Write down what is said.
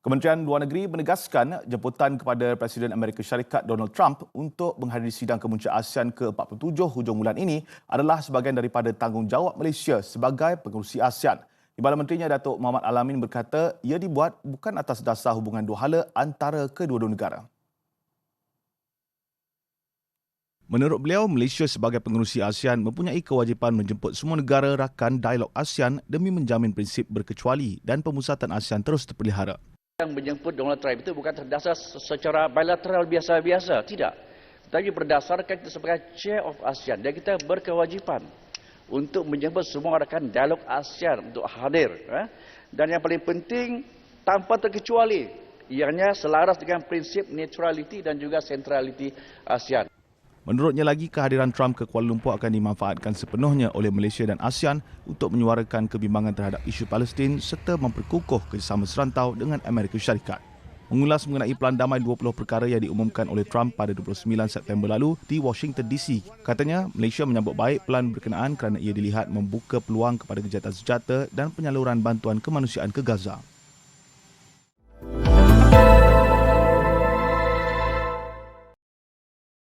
Kementerian Luar Negeri menegaskan jemputan kepada Presiden Amerika Syarikat Donald Trump untuk menghadiri sidang kemuncak ASEAN ke-47 hujung bulan ini adalah sebahagian daripada tanggungjawab Malaysia sebagai pengurusi ASEAN. Timbalan Menterinya Datuk Muhammad Alamin berkata ia dibuat bukan atas dasar hubungan dua hala antara kedua-dua negara. Menurut beliau, Malaysia sebagai pengurusi ASEAN mempunyai kewajipan menjemput semua negara rakan dialog ASEAN demi menjamin prinsip berkecuali dan pemusatan ASEAN terus terpelihara yang menjemput Donald Trump itu bukan berdasar secara bilateral biasa-biasa, tidak. Tetapi berdasarkan kita sebagai chair of ASEAN dan kita berkewajipan untuk menjemput semua rakan dialog ASEAN untuk hadir. Eh? Dan yang paling penting, tanpa terkecuali, ianya selaras dengan prinsip neutraliti dan juga centrality ASEAN. Menurutnya lagi, kehadiran Trump ke Kuala Lumpur akan dimanfaatkan sepenuhnya oleh Malaysia dan ASEAN untuk menyuarakan kebimbangan terhadap isu Palestin serta memperkukuh kerjasama serantau dengan Amerika Syarikat. Mengulas mengenai pelan damai 20 perkara yang diumumkan oleh Trump pada 29 September lalu di Washington DC. Katanya, Malaysia menyambut baik pelan berkenaan kerana ia dilihat membuka peluang kepada kejahatan senjata dan penyaluran bantuan kemanusiaan ke Gaza.